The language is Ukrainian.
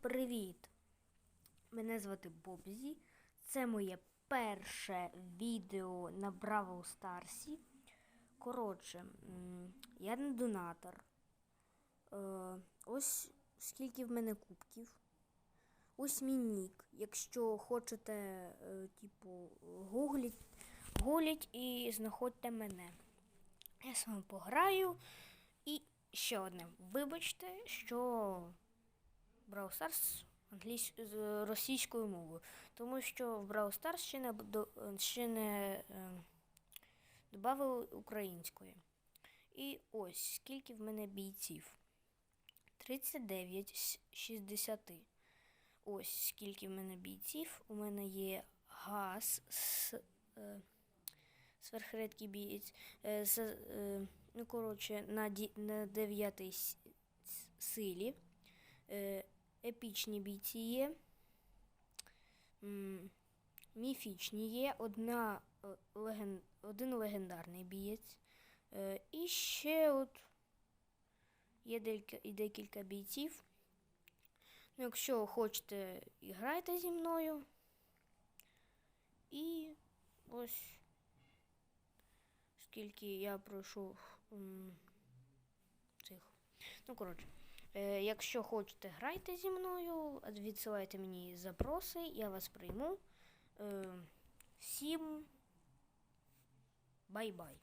привіт! Мене звати Бобзі. Це моє перше відео на Бравл Старсі. Коротше, я не донатор. Е, ось скільки в мене кубків. Ось мій нік. Якщо хочете, е, типу, гугліть, гугліть і знаходьте мене. Я з вами пограю. І ще одне. Вибачте, що Brawl Stars з російською мовою. Тому що в Brawl Stars ще не, ще не е... додали української. І ось скільки в мене бійців. 39 з 60. Ось скільки в мене бійців. У мене є газ з е... сверхредкий бієць. Е... Е... Ну, коротше, на, ді... на 9 с- силі. Е... Епічні бійці є. Міфічні є. Одна, е, леген... Один легендарний бієць. Е, І ще от є декілька, бійців. Ну, якщо хочете, іграйте зі мною. І ось скільки я пройшов цих. Ну, коротше. Е, якщо хочете, грайте зі мною, відсилайте мені запроси, я вас прийму. Е, всім бай-бай.